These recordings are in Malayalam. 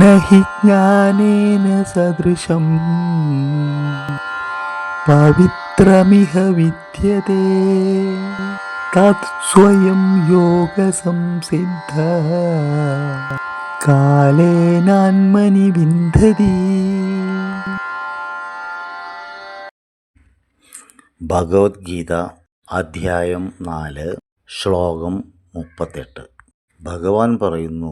न हि ज्ञानेन सदृशम् पवित्रमिह विद्यते तत् स्वयं योगसंसिद्ध कालेनान्मनि विन्दति ഭഗവത്ഗീത അധ്യായം നാല് ശ്ലോകം മുപ്പത്തെട്ട് ഭഗവാൻ പറയുന്നു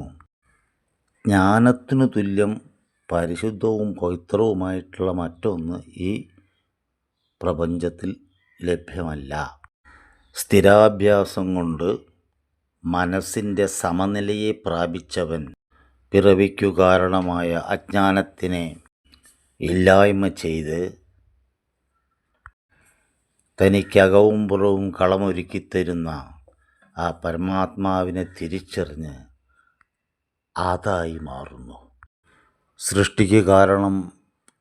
ജ്ഞാനത്തിനു തുല്യം പരിശുദ്ധവും പവിത്രവുമായിട്ടുള്ള മറ്റൊന്ന് ഈ പ്രപഞ്ചത്തിൽ ലഭ്യമല്ല. സ്ഥിരാഭ്യാസം കൊണ്ട് മനസ്സിന്റെ സമനിലയെ പ്രാപിച്ചവൻ പിറവിക്കു കാരണമായ അജ്ഞാനത്തിനെ ഇല്ലായ്മ ചെയ്ത് തനിക്കകവും പുറവും കളമൊരുക്കിത്തരുന്ന ആ പരമാത്മാവിനെ തിരിച്ചറിഞ്ഞ് അതായി മാറുന്നു. സൃഷ്ടിക്ക് കാരണം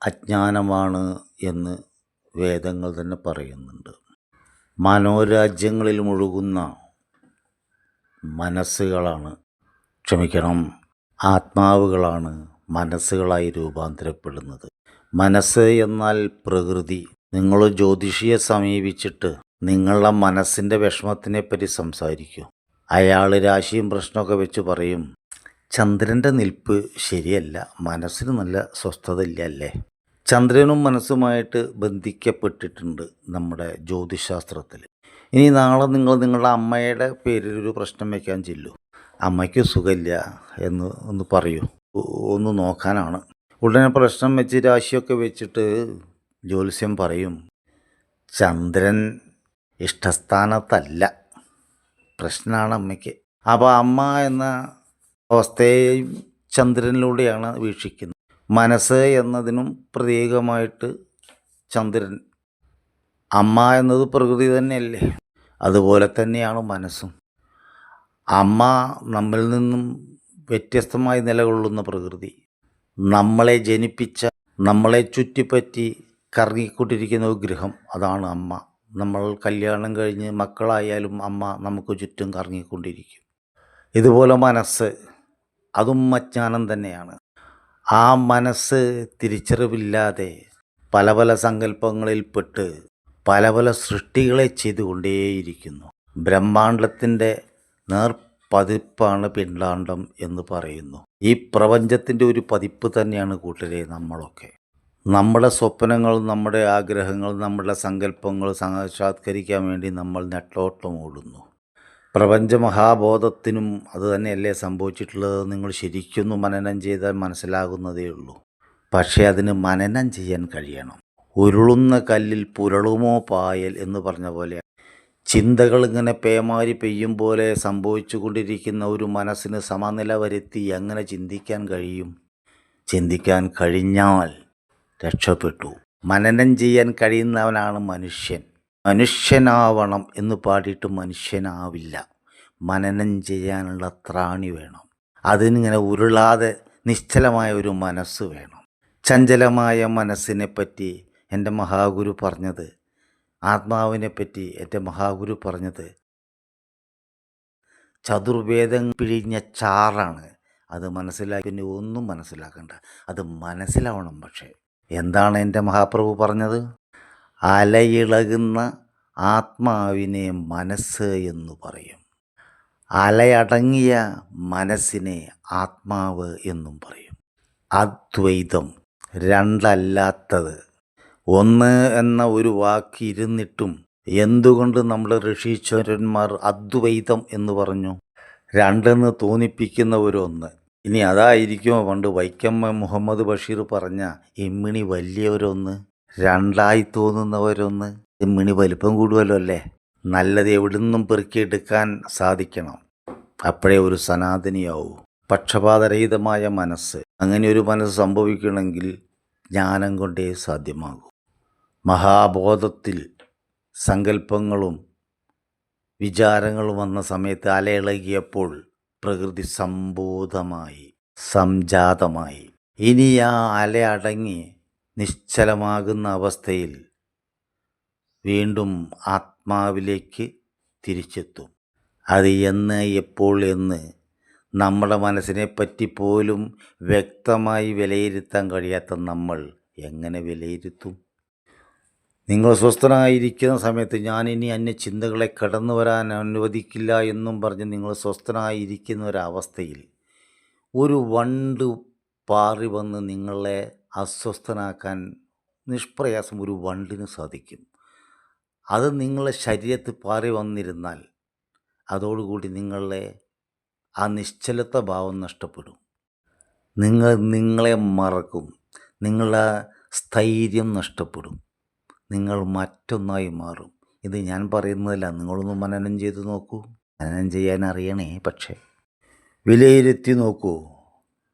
അജ്ഞാനമാണ് എന്ന് വേദങ്ങൾ തന്നെ പറയുന്നുണ്ട്. മനോരാജ്യങ്ങളിൽ മുഴുകുന്ന മനസ്സുകളാണ് ക്ഷമിക്കണം ആത്മാവുകളാണ് മനസ്സുകളായി രൂപാന്തരപ്പെടുന്നത്. മനസ്സ് എന്നാൽ പ്രകൃതി. നിങ്ങൾ ജ്യോതിഷിയെ സമീപിച്ചിട്ട് നിങ്ങളുടെ മനസ്സിന്റെ വിഷമത്തിനെപ്പറ്റി സംസാരിക്കൂ. അയാൾ രാശിയും പ്രശ്നമൊക്കെ വെച്ച് പറയും ചന്ദ്രന്റെ നിൽപ്പ് ശരിയല്ല. മനസ്സിന് നല്ല സ്വസ്ഥത ഇല്ല അല്ലേ ചന്ദ്രനും മനസ്സുമായിട്ട് ബന്ധിക്കപ്പെട്ടിട്ടുണ്ട് നമ്മുടെ ജ്യോതിശാസ്ത്രത്തിൽ. ഇനി നാളെ നിങ്ങൾ നിങ്ങളുടെ അമ്മയുടെ പേരിൽ ഒരു പ്രശ്നം വയ്ക്കാൻ ചെല്ലു. അമ്മയ്ക്ക് സുഖമില്ല എന്ന് ഒന്ന് പറയൂ. ഒന്ന് നോക്കാനാണ്. ഉടനെ പ്രശ്നം വെച്ച് രാശിയൊക്കെ വെച്ചിട്ട് ജ്യോത്സ്യം പറയും ചന്ദ്രൻ ഇഷ്ടസ്ഥാനത്തല്ല. പ്രശ്നമാണ് അമ്മയ്ക്ക്. അപ്പോൾ അമ്മ എന്ന അവസ്ഥയെയും ചന്ദ്രനിലൂടെയാണ് വീക്ഷിക്കുന്നത്. മനസ്സ് എന്നതിനും പ്രതീകമായിട്ട് ചന്ദ്രൻ. അമ്മ എന്നത് പ്രകൃതി തന്നെയല്ലേ? അതുപോലെ തന്നെയാണ് മനസ്സും. അമ്മ നമ്മിൽ നിന്നും വ്യത്യസ്തമായി നിലകൊള്ളുന്ന പ്രകൃതി. നമ്മളെ ജനിപ്പിച്ച നമ്മളെ ചുറ്റിപ്പറ്റി കറങ്ങിക്കൊണ്ടിരിക്കുന്ന ഒരു ഗൃഹം അതാണ് അമ്മ. നമ്മൾ കല്യാണം കഴിഞ്ഞ് മക്കളായാലും അമ്മ നമുക്ക് ചുറ്റും കറങ്ങിക്കൊണ്ടിരിക്കും. ഇതുപോലെ മനസ്സ് അതും അജ്ഞാനം തന്നെയാണ്. ആ മനസ്സ് തിരിച്ചറിവില്ലാതെ പല പല സങ്കല്പങ്ങളിൽപ്പെട്ട് പല പല സൃഷ്ടികളെ ചെയ്തുകൊണ്ടേയിരിക്കുന്നു. ബ്രഹ്മാണ്ടത്തിന്റെ നേർപതിപ്പാണ് പിണ്ടാണ്ടം എന്ന് പറയുന്നു. ഈ പ്രപഞ്ചത്തിന്റെ ഒരു പതിപ്പ് തന്നെയാണ് കൂട്ടരെ നമ്മളൊക്കെ. നമ്മുടെ സ്വപ്നങ്ങൾ നമ്മുടെ ആഗ്രഹങ്ങൾ നമ്മുടെ സങ്കല്പങ്ങൾ സാക്ഷാത്കരിക്കാൻ വേണ്ടി നമ്മൾ നെട്ടോട്ടം ഓടുന്നു. പ്രപഞ്ച മഹാബോധത്തിനും അത് തന്നെയല്ലേ സംഭവിച്ചിട്ടുള്ളത് നിങ്ങൾ ശരിക്കൊന്ന് മനനം ചെയ്താൽ മനസ്സിലാകുന്നതേ ഉള്ളൂ. പക്ഷേ അതിന് മനനം ചെയ്യാൻ കഴിയണം. ഉരുളുന്ന കല്ലിൽ പുരളുമോ പായൽ എന്ന് പറഞ്ഞ പോലെ ചിന്തകൾ ഇങ്ങനെ പേമാരി പെയ്യും പോലെ സംഭവിച്ചു കൊണ്ടിരിക്കുന്ന ഒരു മനസ്സിന് സമനില വരുത്തി എങ്ങനെ ചിന്തിക്കാൻ കഴിയും? ചിന്തിക്കാൻ കഴിഞ്ഞാൽ രക്ഷപ്പെട്ടു. മനനം ചെയ്യാൻ കഴിയുന്നവനാണ് മനുഷ്യൻ. മനുഷ്യനാവണം എന്ന് പാടിയിട്ട് മനുഷ്യനാവില്ല. മനനം ചെയ്യാനുള്ള ത്രാണി വേണം. അതിനിങ്ങനെ ഉരുളാതെ നിശ്ചലമായ ഒരു മനസ്സ് വേണം. ചഞ്ചലമായ മനസ്സിനെ പറ്റി എന്റെ മഹാഗുരു പറഞ്ഞത് ആത്മാവിനെ പറ്റി എന്റെ മഹാഗുരു പറഞ്ഞത് ചതുർവേദം പിഴിഞ്ഞ ചാറാണ്. അത് മനസ്സിലാക്കി പിന്നെ ഒന്നും മനസ്സിലാക്കണ്ട. അത് മനസ്സിലാവണം പക്ഷേ. എന്താണ് എന്റെ മഹാപ്രഭു പറഞ്ഞത്? അലയിളകുന്ന ആത്മാവിനെ മനസ്സ് എന്ന് പറയും. അലയടങ്ങിയ മനസ്സിനെ ആത്മാവ് എന്നും പറയും. അദ്വൈതം രണ്ടല്ലാത്തത്. ഒന്ന് എന്ന ഒരു വാക്ക് ഇരുന്നിട്ടും എന്തുകൊണ്ട് നമ്മൾ ഋഷീശ്വരന്മാർ അദ്വൈതം എന്ന് പറഞ്ഞു? രണ്ടെന്ന് തോന്നിപ്പിക്കുന്ന ഒരു ഒന്ന് ഇനി അതായിരിക്കുമോ പണ്ട് വൈക്കം മുഹമ്മദ് ബഷീർ പറഞ്ഞ ഇമ്മിണി വലിയവരൊന്ന് രണ്ടായി തോന്നുന്നവരൊന്ന് മിണി വലിപ്പം കൂടുമല്ലോ അല്ലേ? നല്ലത് എവിടുന്നും പെറുക്കിയെടുക്കാൻ സാധിക്കണം. അപ്പോഴേ ഒരു സനാതനിയാവൂ. പക്ഷപാതരഹിതമായ മനസ്സ്. അങ്ങനെ ഒരു മനസ്സ് സംഭവിക്കണമെങ്കിൽ ജ്ഞാനം കൊണ്ടേ സാധ്യമാകൂ. മഹാബോധത്തിൽ സങ്കല്പങ്ങളും വിചാരങ്ങളും വന്ന സമയത്ത് അലയിളകിയപ്പോൾ പ്രകൃതി സംബോധമായി സംജാതമായി. ഇനി ആ അല അടങ്ങി നിശ്ചലമാകുന്ന അവസ്ഥയിൽ വീണ്ടും ആത്മാവിലേക്ക് തിരിച്ചെത്തും. അത് എന്ന് എപ്പോൾ എന്ന് നമ്മുടെ മനസ്സിനെ പറ്റി പോലും വ്യക്തമായി വിലയിരുത്താൻ കഴിയാത്ത നമ്മൾ എങ്ങനെ വിലയിരുത്തും? നിങ്ങൾ സ്വസ്ഥനായിരിക്കുന്ന സമയത്ത് ഞാൻ ഇനി അന്യ ചിന്തകളെ കടന്നു വരാൻ അനുവദിക്കില്ല എന്നും പറഞ്ഞ് നിങ്ങൾ സ്വസ്ഥനായിരിക്കുന്ന ഒരവസ്ഥയിൽ ഒരു വണ്ട് പാറി വന്ന് നിങ്ങളെ അസ്വസ്ഥനാക്കാൻ നിഷ്പ്രയാസം ഒരു വണ്ടിന് സാധിക്കും. അത് നിങ്ങളുടെ ശരീരത്തിൽ പാറി വന്നിരുന്നാൽ അതോടുകൂടി നിങ്ങളുടെ ആ നിശ്ചലത്വ ഭാവം നഷ്ടപ്പെടും. നിങ്ങൾ നിങ്ങളെ മറക്കും. നിങ്ങളുടെ സ്ഥൈര്യം നഷ്ടപ്പെടും. നിങ്ങൾ മറ്റൊന്നായി മാറും. ഇത് ഞാൻ പറയുന്നതല്ല. നിങ്ങളൊന്ന് മനനം ചെയ്ത് നോക്കൂ. മനനം ചെയ്യാൻ അറിയണേ പക്ഷേ. വിലയിരുത്തി നോക്കൂ.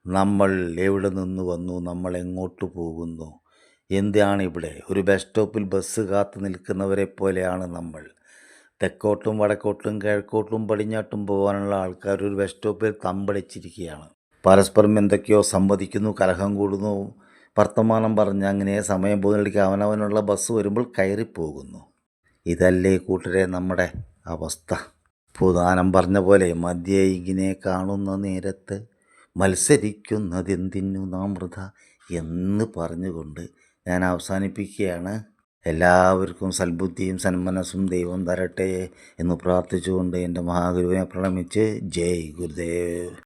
നമ്മൾ എവിടെ നിന്ന് വന്നു? നമ്മൾ എങ്ങോട്ട് പോകുന്നു? എന്താണ് ഇവിടെ? ഒരു ബസ് സ്റ്റോപ്പിൽ ബസ് കാത്തു നിൽക്കുന്നവരെ പോലെയാണ് നമ്മൾ. തെക്കോട്ടും വടക്കോട്ടും കിഴക്കോട്ടും പടിഞ്ഞാട്ടും പോകാനുള്ള ആൾക്കാർ ഒരു ബസ് സ്റ്റോപ്പിൽ തമ്പടിച്ചിരിക്കുകയാണ്. പരസ്പരം എന്തൊക്കെയോ സംവദിക്കുന്നു കലഹം കൂടുന്നു. വർത്തമാനം പറഞ്ഞ് അങ്ങനെ സമയം പോകുന്നിടയ്ക്ക് അവനവനുള്ള ബസ് വരുമ്പോൾ കയറിപ്പോകുന്നു ഇതല്ലേ കൂട്ടരെ നമ്മുടെ അവസ്ഥ? പുതാനം പറഞ്ഞ പോലെ മദ്യ ഇങ്ങനെ കാണുന്ന നേരത്ത് മത്സരിക്കുന്നതെന്തിനു നാം വൃഥ എന്ന് പറഞ്ഞുകൊണ്ട് ഞാൻ അവസാനിപ്പിക്കുകയാണ്. എല്ലാവർക്കും സൽബുദ്ധിയും സന്മനസ്സും ദൈവം തരട്ടെ എന്ന് പ്രാർത്ഥിച്ചുകൊണ്ട് എന്റെ മഹാഗുരുവിനെ പ്രണമിച്ച് ജയ് ഗുരുദേവ്.